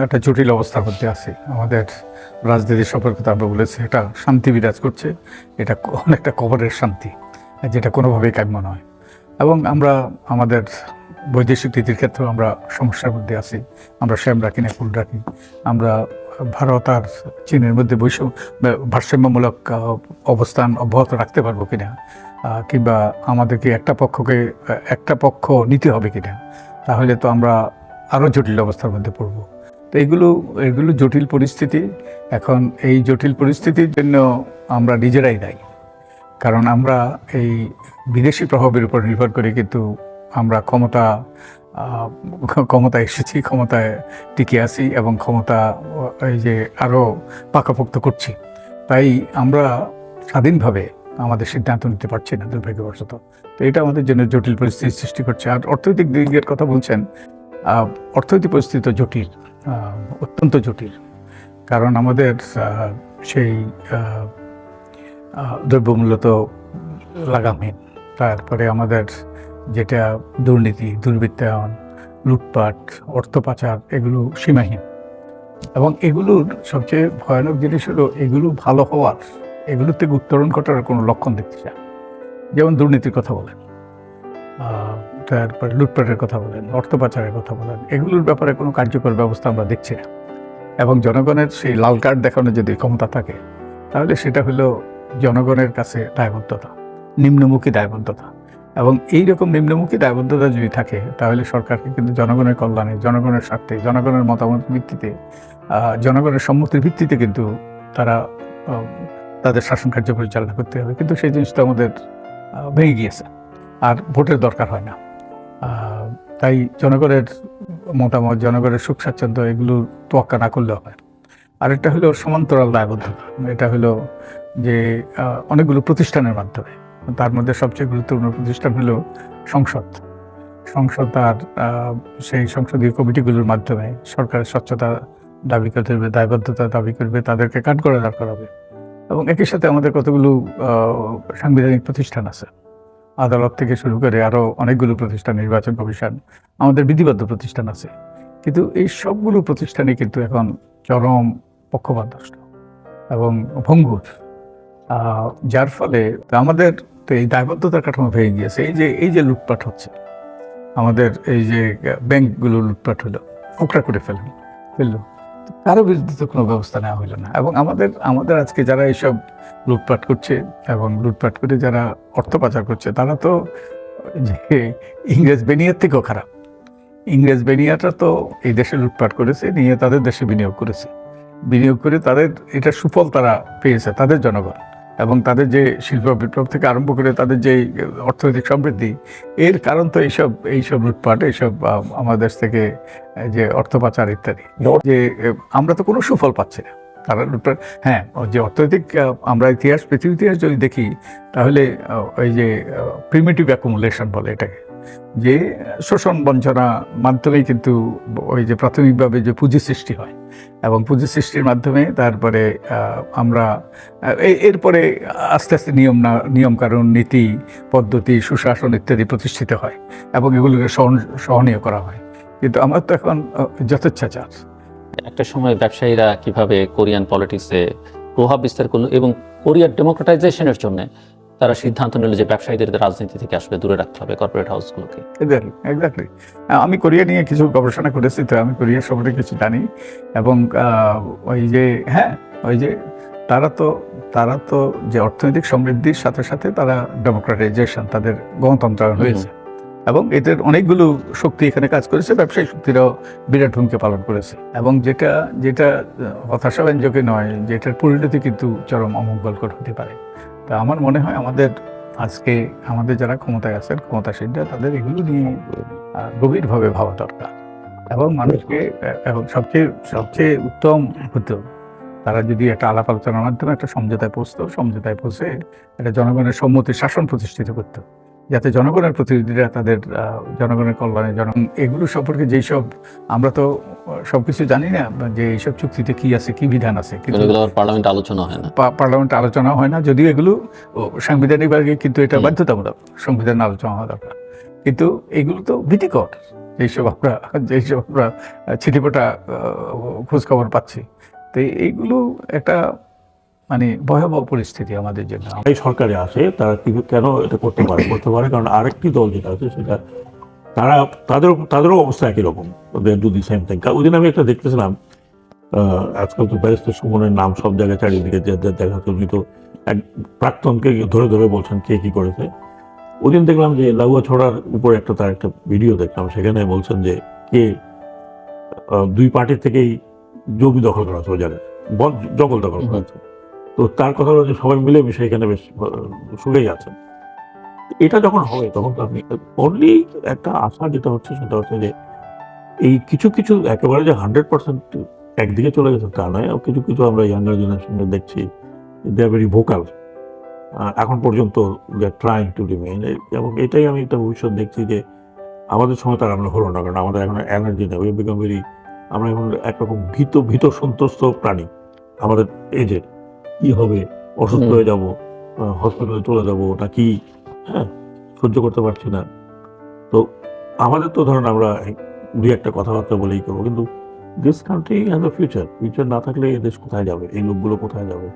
একটা জটিল অবস্থার মধ্যে আছি। আমাদের রাজনীতির সম্পর্কে আমরা বলেছি, এটা শান্তি বিরাজ করছে, এটা অনেকটা কবরের শান্তি, যেটা কোনোভাবেই কাম্য নয়। এবং আমরা, আমাদের বৈদেশিক নীতির ক্ষেত্রেও আমরা সমস্যার মধ্যে আছি। আমরা শ্যাম রাখি না, ফুল রাখি। আমরা ভারত আর চীনের মধ্যে বৈষ ভারসাম্যমূলক অবস্থান অব্যাহত রাখতে পারব কিনা কিংবা আমাদেরকে একটা পক্ষকে, একটা পক্ষ নিতে হবে কিনা, তাহলে তো আমরা আরও জটিল অবস্থার মধ্যে পড়ব। তো এগুলো এগুলো জটিল পরিস্থিতি। এখন এই জটিল পরিস্থিতির জন্য আমরা নিজেরাই দায়ী। কারণ আমরা এই বিদেশি প্রভাবের উপর নির্ভর করে কিন্তু আমরা ক্ষমতা ক্ষমতায় এসেছি, ক্ষমতায় টিকে আছি এবং ক্ষমতা, এই যে আরও পাকাপোক্ত করছি। তাই আমরা স্বাধীনভাবে আমাদের সিদ্ধান্ত নিতে পারছি না দুর্ভাগ্যবশত। তো এটা আমাদের জন্য জটিল পরিস্থিতি সৃষ্টি করছে। আর অর্থনৈতিক দিকের কথা বলছেন অর্থনৈতিক পরিস্থিতি তো জটিল। অত্যন্ত জটিল। কারণ আমাদের সেই দ্রব্যমূল্য তো লাগামহীন তারপরে আমাদের যেটা দুর্নীতি, দুর্বৃত্তায়ন, লুটপাট, অর্থ পাচার, এগুলো সীমাহীন। এবং এগুলোর সবচেয়ে ভয়ানক জিনিস হলো, এগুলো ভালো হওয়ার, এগুলোর থেকে উত্তরণ ঘটার কোনো লক্ষণ দেখতে চায় যেমন দুর্নীতির কথা বলেন। তারপরে লুটপাটের কথা বলেন অর্থ পাচারের কথা বলেন, এগুলোর ব্যাপারে কোনো কার্যকর ব্যবস্থা আমরা দেখছি না। এবং জনগণের সেই লাল কার্ড দেখানোর যদি ক্ষমতা থাকে, তাহলে সেটা হলো জনগণের কাছে দায়বদ্ধতা, নিম্নমুখী দায়বদ্ধতা। এবং এই রকম নিম্নমুখী দায়বদ্ধতা যদি থাকে, তাহলে সরকারকে কিন্তু জনগণের কল্যাণে, জনগণের স্বার্থে, জনগণের মতামত ভিত্তিতে জনগণের সম্মতির ভিত্তিতে কিন্তু তারা তাদের শাসন কার্য পরিচালনা করতে হবে। কিন্তু সেই জিনিসটা আমাদের ভেঙে গিয়েছে। আর ভোটের দরকার হয় না। তাই জনগণের মতামত, জনগণের সুখ স্বাচ্ছন্দ্য এগুলো তোয়াক্কা না করলেও হয়। আরেকটা হলো সমান্তরাল দায়বদ্ধতা। এটা হলো যে অনেকগুলো প্রতিষ্ঠানের মাধ্যমে। তার মধ্যে সবচেয়ে গুরুত্বপূর্ণ প্রতিষ্ঠান হলো সংসদ। সংসদ আর সেই সংসদীয় কমিটিগুলোর মাধ্যমে সরকারের স্বচ্ছতা দাবি করবে, দায়বদ্ধতা দাবি করবে, তাদেরকে কাট করে দাঁড় করাবে। এবং একই সাথে আমাদের কতগুলো সাংবিধানিক প্রতিষ্ঠান আছে। আদালত থেকে শুরু করে আরও অনেকগুলো প্রতিষ্ঠান, নির্বাচন কমিশন, আমাদের বিধিবদ্ধ প্রতিষ্ঠান আছে। কিন্তু এই সবগুলো প্রতিষ্ঠানই কিন্তু এখন চরম পক্ষপাতদুষ্ট এবং ভঙ্গুর। যার ফলে আমাদের তো এই দায়বদ্ধতার কাঠামো ভেঙে গিয়েছে। এই যে এই যে লুটপাট হচ্ছে, আমাদের এই যে ব্যাংকগুলো লুটপাট হলো ফোকরা করে ফেলল ফেলল। কারও বিরুদ্ধে তো কোনো ব্যবস্থা নেওয়া হলো না। এবং আমাদের আমাদের আজকে যারা এইসব লুটপাট করছে এবং লুটপাট করে যারা অর্থ পাচার করছে, তারা তো যে ইংরেজ বেনিয়ার থেকেও খারাপ। ইংরেজ বেনিয়াটা তো এই দেশে লুটপাট করেছে, নিয়ে তাদের দেশে বিনিয়োগ করেছে। বিনিয়োগ করে তাদের এটা সুফল তারা পেয়েছে, তাদের জনগণ। এবং তাদের যে শিল্প বিপ্লব থেকে আরম্ভ করে তাদের যে অর্থনৈতিক সমৃদ্ধি, এর কারণ তো এইসব এইসব লুটপাট, এইসব আমাদের দেশ থেকে যে অর্থ পাচার ইত্যাদি। যে আমরা তো কোনো সুফল পাচ্ছি না। তারা লুটপাট হ্যাঁ যে অর্থনৈতিক আমরা ইতিহাস পৃথিবী ইতিহাস যদি দেখি, তাহলে ওই যে প্রিমেটিভ অ্যাকুমুলেশন বলে এটাকে। যে শোষণ বঞ্চনা মাধ্যমেই কিন্তু ওই যে প্রাথমিকভাবে যে পুঁজি সৃষ্টি হয় এবং পুঁজি সৃষ্টির মাধ্যমে তারপরে আমরা এরপরে আস্তে আস্তে নিয়ম না, নিয়মকানুন, নীতি, পদ্ধতি, সুশাসন ইত্যাদি প্রতিষ্ঠিত হয় এবং এগুলোকে সহন- সহনীয় করা হয়। কিন্তু আমার তো এখন যথেচ্ছাচার। একটা সময় ব্যবসায়ীরা কীভাবে কোরিয়ান পলিটিক্সে প্রভাব বিস্তার করল এবং কোরিয়ার ডেমোক্রেটাইজেশনের জন্য তারা সিদ্ধান্ত নিল যে ব্যবসায়ীদের রাজনীতি থেকে আসলে দূরে রাখতে হবে কর্পোরেট হাউসগুলোকে এক্স্যাক্টলি আমি কোরিয়া নিয়ে কিছু গবেষণা করেছি তো আমি কোরিয়া সম্পর্কে কিছু জানি। এবং ওই যে হ্যাঁ ওই যে তারা তো তারা তো যে অর্থনৈতিক সমৃদ্ধির সাথে সাথে তারা ডেমোক্রেটাইজেশন তাদের গণতন্ত্রায়ন হয়েছে। এবং এদের অনেকগুলো শক্তি এখানে কাজ করেছে ব্যবসায়ী শক্তিরাও বিরাট ভূমিকা পালন করেছে। এবং যেটা যেটা হতাশাব্যঞ্জকে নয় যেটার পরিণতি কিন্তু চরম অমঙ্গলকর হতে পারে। তা আমার মনে হয় আমাদের আজকে আমাদের যারা ক্ষমতায় আছেন, ক্ষমতাসীনরা তাদের এগুলো নিয়ে গভীরভাবে ভাবা দরকার। এবং মানুষকে এবং সবচেয়ে সবচেয়ে উত্তম হতো, তারা যদি একটা আলাপ আলোচনার মাধ্যমে একটা সমঝোতায় পৌঁছত, সমঝোতায় পৌঁছে একটা জনগণের সম্মতি শাসন প্রতিষ্ঠিত করতো। যাতে জনগণের প্রতিনিধিরা তাদের জনগণের কল্যাণে জন এগুলো সম্পর্কে যেই সব আমরা তো সবকিছু জানি না যে এইসব চুক্তিতে কি আছে কি বিধান আছে কিন্তু এগুলো আলোচনা হয় না। পার্লামেন্টে আলোচনা হয় না যদিও এগুলো সাংবিধানিকভাবে কিন্তু এটা বাধ্যতামূলক সংবিধান আলোচনা হওয়া দরকার। কিন্তু এগুলো তো ভীতিকর এইসব আমরা যেসব আমরা ছিটিপোটা খোঁজখবর পাচ্ছি। তো এইগুলো একটা মানে ভয়াবহ পরিস্থিতি আমাদের জন্য। এই সরকারে আসে তারা কেন এটা করতে পারে? করতে পারে কারণ আরেকটি দল যেটা আছে সেটা তারা তাদের তাদেরও অবস্থা একই রকম। ডু দি সেম থিং ওই দিন আমি একটা দেখতেছিলাম আজকাল তো ব্যারিস্টার সুমনের নাম সব জায়গায় চারিদিকে দেখা উনি তো এক প্রাক্তনকে ধরে ধরে বলছেন কে কি করেছে। ওই দিন দেখলাম যে লাউয়া ছড়ার উপরে একটা তার একটা ভিডিও দেখলাম সেখানে বলছেন যে কে দুই পার্টির থেকেই জমি দখল করা হচ্ছে ওই জায়গায়। বন জঙ্গল দখল করা হচ্ছে তো তার কথা হলো যে সবাই মিলে মিশে এখানে বেশ সুখেই আছেন। এটা যখন হবে তখন তো আপনি অনলি একটা আশা যেটা হচ্ছে সেটা হচ্ছে যে এই কিছু কিছু একেবারে যে হান্ড্রেড পার্সেন্ট একদিকে চলে গেছে তা নয় কিছু কিছু আমরা ইয়াঙ্গার জেনারেশনে দেখছি দে আর ভেরি ভোকাল এখন পর্যন্ত they are trying to remain এবং এটাই আমি একটা ভবিষ্যৎ দেখছি যে আমাদের সময় তার আমরা হলো না, কারণ আমাদের এখন এনার্জি নেই। বিকাম ভেরি আমরা এখন একরকম ভীত ভীত সন্ত্রস্ত প্রাণী। আমাদের এজের কি হবে? অসুস্থ হয়ে যাব হসপিটালে চলে যাব নাকি কি? হ্যাঁ সহ্য করতে পারছি না। তো আমাদের তো ধরেন আমরা দুই একটা কথাবার্তা বলেই করব কিন্তু this country has a future future না থাকলে এই দেশ কোথায় যাবে? এই লোকগুলো কোথায় যাবে?